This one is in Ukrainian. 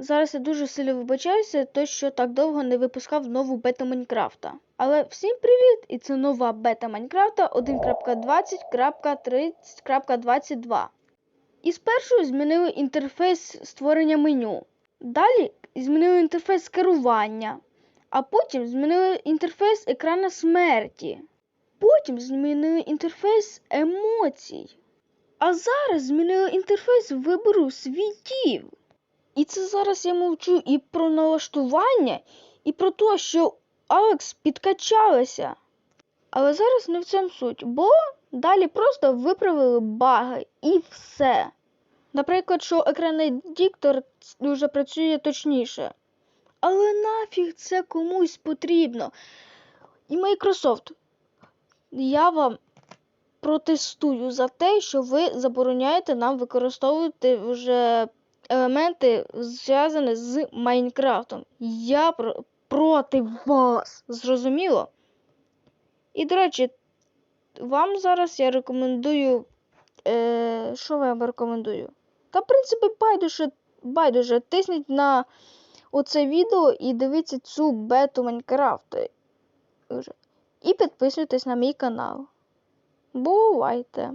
Зараз я дуже сильно вибачаюся, то що так довго не випускав нову бету Майнкрафта. Але всім привіт! І це нова бета Майнкрафта 1.20.30.22. І спершу змінили інтерфейс створення меню. Далі змінили інтерфейс керування, а потім змінили інтерфейс екрана смерті. Потім змінили інтерфейс емоцій. А зараз змінили інтерфейс вибору світів. І це зараз я мовчу і про налаштування, і про те, що Алекс підкачалася. Але зараз не в цьому суть, бо далі просто виправили баги і все. Наприклад, що екранний диктор вже працює точніше. Але нафіг це комусь потрібно. І Microsoft, я вам протестую за те, що ви забороняєте нам використовувати вже елементи, зв'язані з Майнкрафтом. Я про- проти вас. Зрозуміло? І, до речі, вам зараз я рекомендую. Е, що вам рекомендую? Та, в принципі, байдуже, байдуже. Тисніть на оце відео і дивіться цю бету Майнкрафту. І підписуйтесь на мій канал. Бувайте!